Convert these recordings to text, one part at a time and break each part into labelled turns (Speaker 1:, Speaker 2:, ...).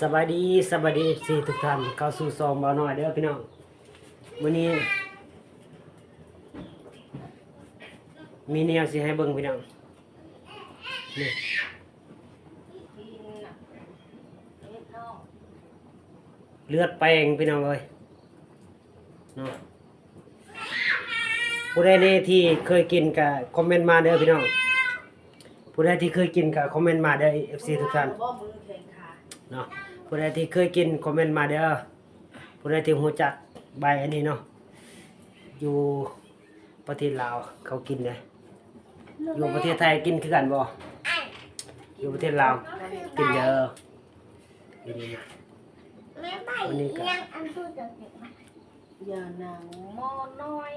Speaker 1: สบายดีสบายดีสี่ทุกท่านเข้าสู่ซองเบาหน่อยเด้อพี่น้องวันนี้ มีแนวสิให้เบิ่งพี่น้องนี่เลือดแปลงพี่น้องเลยเนาะผู้ใดในที่เคยกินก็คอมเมนต์มาเด้อพี่น้องผู้ใดที่เคยกินก็คอมเมนต์มาเด้อ FC ทุกท่าน เนาะผู้ใดที่เคยกินคอมเมนต์มาเด้อผู้ใดที่รู้จักใบอันนี้เนาะอยู่ประเทศลาวเขากินเลยอยู่ประเทศไทยกินคือกันบ่อยู่ประเทศลาวกินเด้ออันนี้นะ
Speaker 2: แม่ไป
Speaker 1: วันนี้ก็
Speaker 2: ยังอันพูดกับเด็กมา
Speaker 3: อย่านังมอน้อย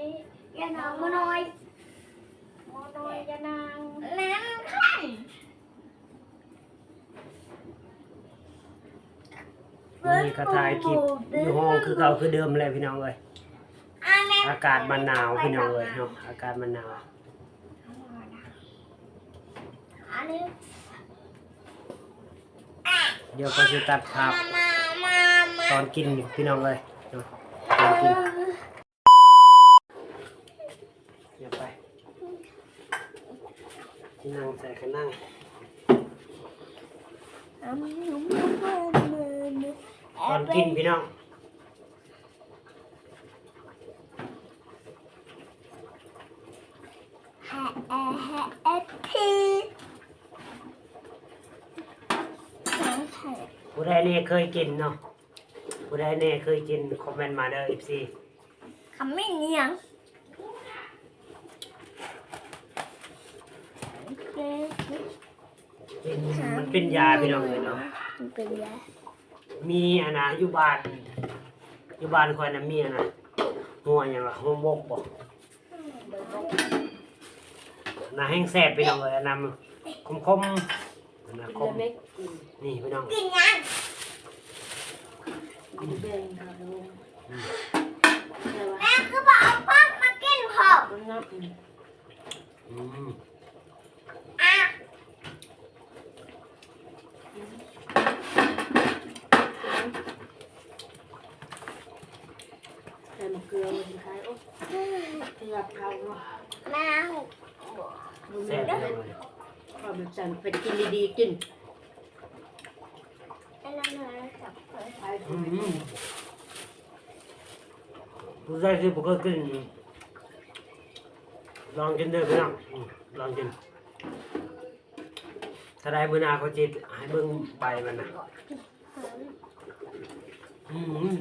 Speaker 2: อย่าน้องมาหน่อย
Speaker 3: มอน้อยอย่านาง
Speaker 2: น้ำขัน
Speaker 1: วันนี้ก็ถ่ายคลิปอยู่ห้องคือเก่าคือเดิมเลยพี่น้องเอ้ย
Speaker 2: อา
Speaker 1: กาศมันหนาวพี่น้องเอ้ยเนาะอากาศมันหนาวเดี๋ยวก็จะตัดภาพตอนกินพี่น้องเลยเนาะตอนกินอย่าไปนั่งใส่กันนั่ง ตอนกินพี่น้อง
Speaker 2: แฮะแอะแฮะแอะพีน้ำแข็ง
Speaker 1: ผู้ใดเนี่ยเคยกินเนาะผู้ใดเนี่ยเคยกินคอมเมนต์มาเด้อ FC
Speaker 2: ขมิ้นเนียงเป็น
Speaker 1: มันเป็นยาพี่น้องเลยเนาะ
Speaker 2: เป็นยา
Speaker 1: มีอันนะอยู่บ้านอยู่บ้านคอยน่ะมีอันนะหัวหยังล่ะหัวบกบ่น่าแห้งแซ่บพี่น้องเลยอันนั้นคมคมๆอันนะค
Speaker 3: กิน
Speaker 1: ม
Speaker 3: เล็กกิน
Speaker 1: นี่พี่น้อง
Speaker 2: กินยัง
Speaker 3: กินแบ่งค่ะลุงแต่ว่า
Speaker 2: แม่คือบอกเอาป้องมากินเผา
Speaker 3: มันนับอืม
Speaker 1: อืม
Speaker 2: อะ
Speaker 3: ใส่มะ เกลือมันคล้ายโอ้เกลือเผาเนาะ
Speaker 2: แม่
Speaker 1: แซ่
Speaker 3: แม่
Speaker 1: บ
Speaker 3: เป็
Speaker 1: พี่
Speaker 3: น
Speaker 1: น้อ
Speaker 3: ความเป็นสันเป็นกินดีๆกิน
Speaker 2: ไอ้นั่นเลยจับเลย
Speaker 3: ไป
Speaker 1: อืมผู้ใดที่บ่เคยกินลองกินเด้อพี่น้องอืมลองกิน ถ้าได้มื้อหน้าเขาจิให้เบิ่งใบมันนะอืม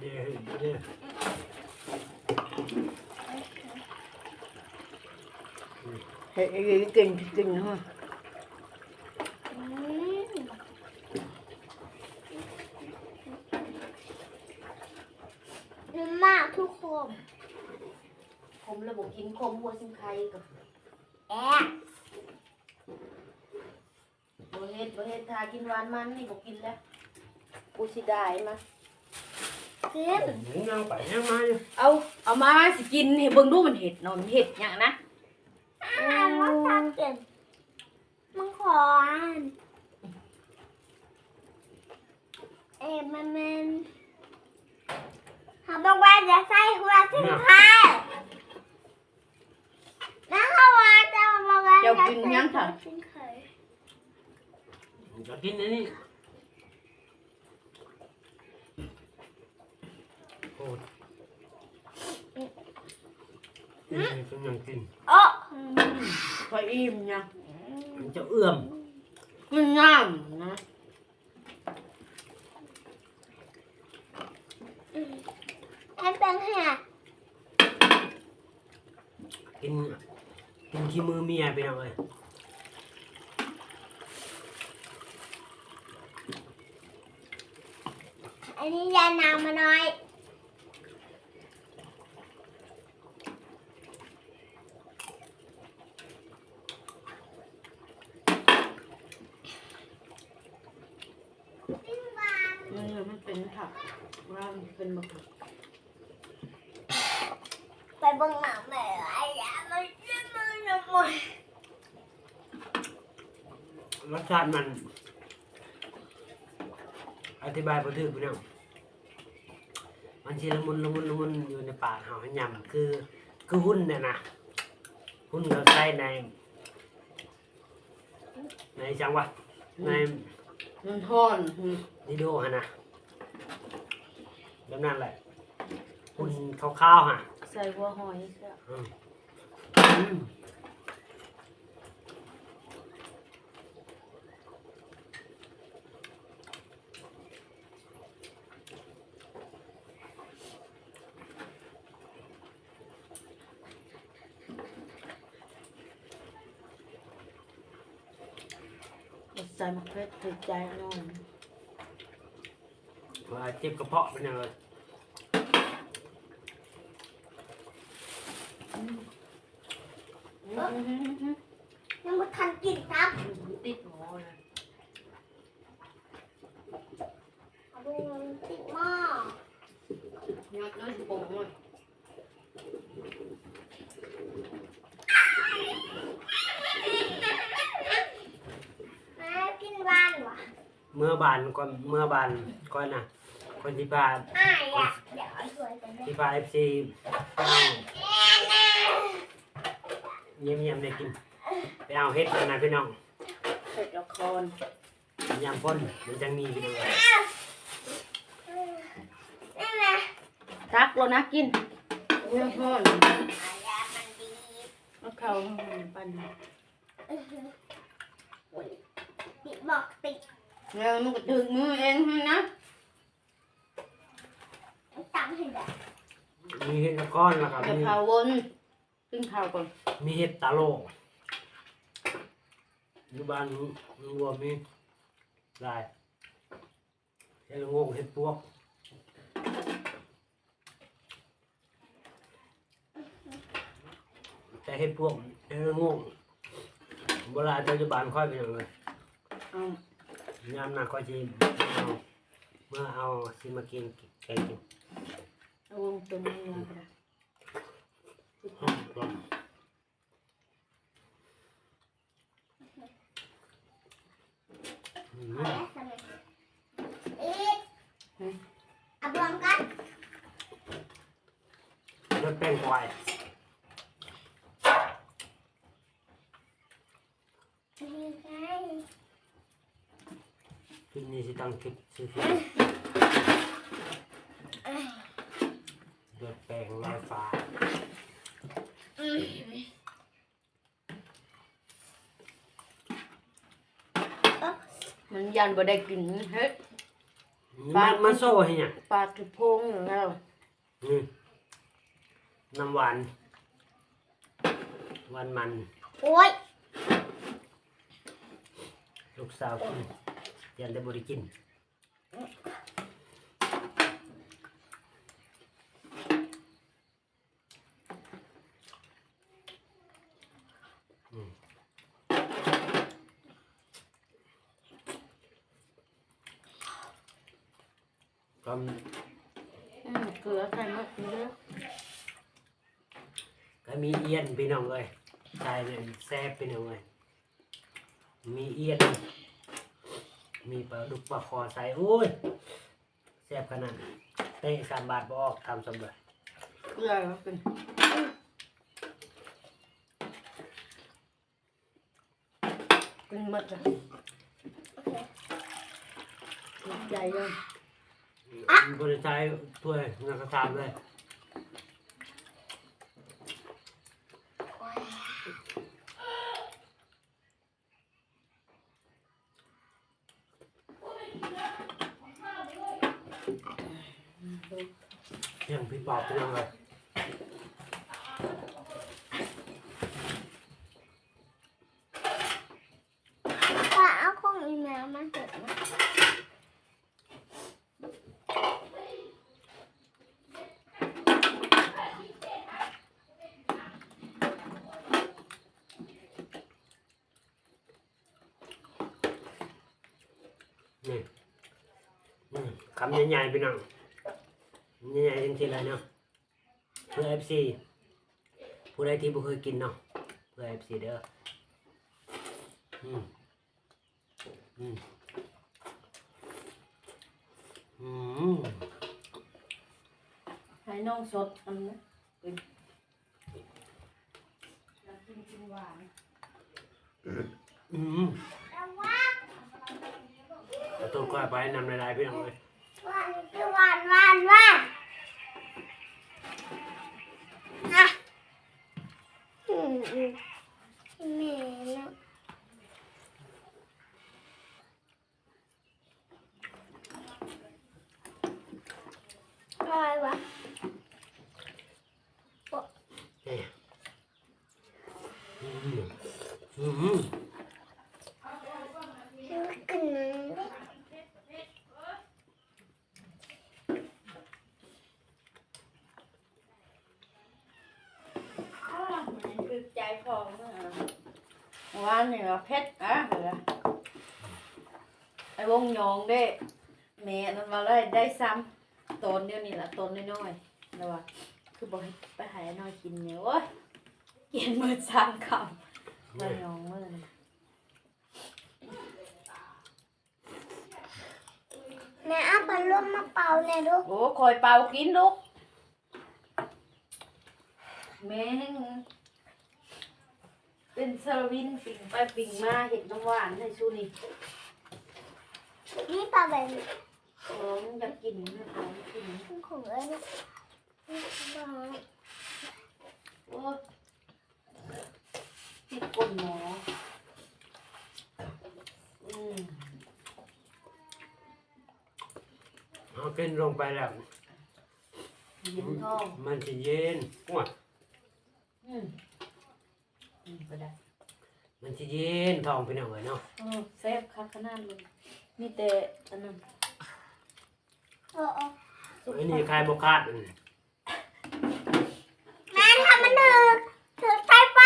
Speaker 1: เด้อเด้อ
Speaker 3: เฮ้ยกินกินฮะ
Speaker 2: อืมดีมากทุกคน
Speaker 3: คมแล้วบอกกินคมหัวซิมไข่กับ
Speaker 2: แอะ
Speaker 3: โบเฮ็ดโบเฮ็ดทากินหวานมันนี่บอกกินแล้วกูสิได้มา
Speaker 2: กิน
Speaker 1: ยังไปยังมาอยู่
Speaker 3: เอาเอามาสิกินให้เบิ่งดูมันเห็ดเนาะมันเห็ดหยังนะ
Speaker 2: อ้าวมันทำกินมันขอนเอ๊ะมันมันเขาบอกว่าจะใส่หัวสินค้าแล้วเขาว่าจะบอกว่าจะใส่หัวสินค้า
Speaker 1: จะกินอัน โอ้ยนี่เป็นยังกิน
Speaker 2: โอ้
Speaker 3: พออิ่มยัง
Speaker 1: มันจะเอื้อม
Speaker 3: มันงามนะ
Speaker 2: ให้เป็นแหก
Speaker 1: กินกินขี้มือเมียไปหน่อย
Speaker 2: อันนี้ยานางมาหน่อยปิ้งบาน
Speaker 3: มันมันเป็นผัก ว่ามันเป็นมะกรูด
Speaker 2: ไป เบิ่งหนังแม่ไอ้ยามันจะมือหน่อย
Speaker 1: รสชาติมัน อธิบายบ่ถูกพี่น้องมันสิละมุนละมุนละมุนอยู่ในปากเฮาให้ยำคือ คือหุ้นเนี่ยนะหุ้นเขาใส่ใน ในจังหวะใน
Speaker 3: มันห่อนอืม
Speaker 1: นิโดฮะนะแบบนั้นแหละหุ้นขาวๆฮะ
Speaker 3: ใส่หัวหอยซะ
Speaker 1: อืมอืม
Speaker 3: ใส่มะเขือเทศใจหน่อย
Speaker 1: ว่าเจ็บกระเพาะเป็นยังไง
Speaker 3: อืมอืมอืมอืม
Speaker 2: ยังไม่ทันกินครับ
Speaker 3: ติดหม้อนะ
Speaker 2: เอาดูมันติดหม้อ
Speaker 3: ยัดเลยสิโป่งเลย
Speaker 2: แม่กินบ้านวะ
Speaker 1: เมื่อบานก่อนเมื่อบานก่อนนะคนที่พา
Speaker 2: อ้ายอะเดี๋ยวเอาช่วยกันเลย
Speaker 1: ที่พาเอฟซีเยี่ยมเยี่ยมๆได้กินไปเอาเฮ็ดกันนะพี่น้อง
Speaker 3: เผ็ดละคร
Speaker 1: ยำพ่นมันจะมีพี่น้องเลย
Speaker 2: นี่แหละ
Speaker 3: ตักแล้วนะกินเรื่องห่อน
Speaker 2: อายามันดี
Speaker 3: เอาเข้าปั่น
Speaker 2: ติดบอกติด
Speaker 3: แล้วมันก็ถึงมือเองนะ
Speaker 2: ตั้งให้ได้
Speaker 1: มีเห็ดตะก้อนแล้วก็
Speaker 3: จะ
Speaker 1: มี
Speaker 3: เผาวนกินข้าวก่อน
Speaker 1: มีเห็ดตาโลกอยู่บ้านรวมมีหลายเห็ดละโงกเห็ดพวกแต่ เห็ดพวกเห็ดละโงกโบราณปัจจุบันค่อยเป็นอย่างไร
Speaker 3: เอา
Speaker 1: ยามหนักก็จะเอาเมื่อเอาสิมากินแกงกิน
Speaker 3: เอาวงตัวนี้มาก็ได้
Speaker 1: อืมก่อนอืม
Speaker 2: เอาแล้วทำไมอีกเอารวมกัน
Speaker 1: รสแป้งควาย
Speaker 2: นี่ไง
Speaker 1: คลิปนี้สิตั้งคลิปซื้อคลิปรสแป้งลอยฟ้า
Speaker 3: มันยันบ่ได้กินเฮ้ย
Speaker 1: มันมันโซ่ให้เนี่ย
Speaker 3: ปลาตุพงอย่างนั้น
Speaker 1: อืมน้ำหวานหวานมัน
Speaker 2: โอ้ย
Speaker 1: ลูกสาวกิน ยันได้บริกินอืมก็
Speaker 3: อืมเกลือใส่มะเขือ
Speaker 1: ก็มีเอียนพี่น้องเลยใช่เนี่ยแซ่บพี่น้องเลยมีเอียน มีปลาดุกปลาคอใส่โอ้ยแซ่บขนาดนั้นเตะสามบาทบออกทำสำเร็จ
Speaker 3: เกลือก็เป็นเป็นหมดเลยใหญ่เลย
Speaker 1: บริษัทถ้วยงานกระทำเลย ยังพี่ปอบพี่น้องเลย
Speaker 2: ว่าเอาของอีแมวมาเถอะนะ
Speaker 1: นี่นี่คำใหญ่ๆพี่น้อง ใหญ่ๆจริงๆเลยเนาะเพื่อ FC ผู้ใดที่บ่เคยกินเนาะเพื่อ FC เด้ออืมอืมอืม
Speaker 3: ให้น้องสดอันนี้เป็นอยากกินกินหวาน
Speaker 1: อืมเอาต้นกล้วยไปนำลายๆพี่น้องเลย
Speaker 2: อืมอืมแม่นะอะไรวะ
Speaker 1: นี่อืมอืม
Speaker 2: กินน้ำ
Speaker 3: คือใจพองนะ ว่าเนี่ยเพชรอะเหรอไอ้วงยองเด้แม่นั่นมาได้ได้ซ้ำตนเดียวนี่แหละตนน้อยๆแล้วว่าคือบอกให้ไปหาน้อยกินเนี่ยโอ้ยกินมือสามคำแล้วยองมือนี่
Speaker 2: แม่เอาพัดลมมาเป่าในอยลูก
Speaker 3: โอ้คอยเป่ากินลูกแม่ง เป็นสลวินปิ่งไปปิ่งมาเห็ดน้ำหวานในชูนี่
Speaker 2: นี่ปลาแบบนี้
Speaker 3: โอ้ยอยากกินนะของกิน
Speaker 2: ของเอ้ยนะบ้า
Speaker 3: โอ้ยติดก้นหมออืม
Speaker 1: เอากินลงไปแล้ว
Speaker 3: เย็นท้อง
Speaker 1: มันจะเย็นว้า
Speaker 3: อืมอืมไปได้
Speaker 1: มัน จะเย็นท้องพี่น้องเลยเนาะ
Speaker 3: เออแซ่บคักขนาดเลยมีแต่อันนั้น
Speaker 2: เออเออ
Speaker 3: สุก
Speaker 1: อันนี้ใครบกคาดอืม
Speaker 2: แม่ทำมันถึกถึกใช้ไฟ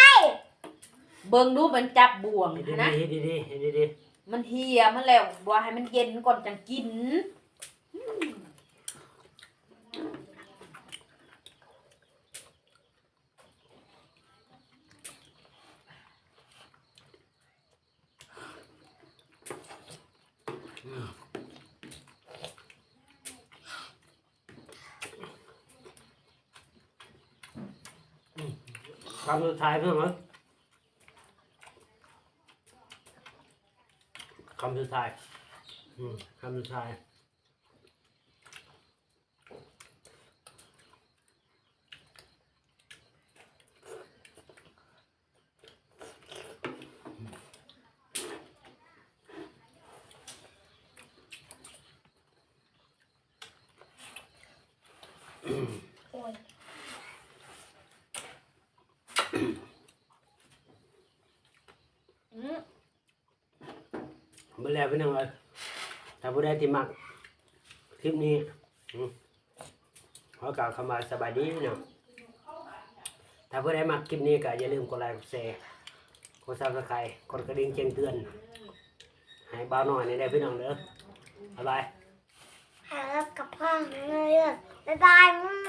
Speaker 3: เบิ่งดูมันจับบ่วง
Speaker 1: เฮ็ด
Speaker 3: นะ
Speaker 1: ดีๆเฮ็ดดีๆเฮ็ดดี
Speaker 3: มันเหี่ยมันแล้วว่าให้มันเย็นก่อนจังกิน
Speaker 1: ๆ คำสุดท้ายเพื่อนมั้งคำสุดท้ายคำสุดท้าย
Speaker 2: อ้ย
Speaker 3: อืม
Speaker 1: เมื่อแล้ว พี่น้องเลยถ้าผู้ใดที่มักคลิปนี้ขอกล่าวคำว่าสบายดีพี่น้องถ้าผู้ใดมักคลิปนี้ก็อย่าลืมกดไลค์กดแชร์กดซับสไครต์กดกระดิ่งแจ้งเตือนให้บ้าวน้อยในได้พี่น้องเด้อบ๊ายบาย
Speaker 2: หากับพ่อเลยบ๊ายบายมึง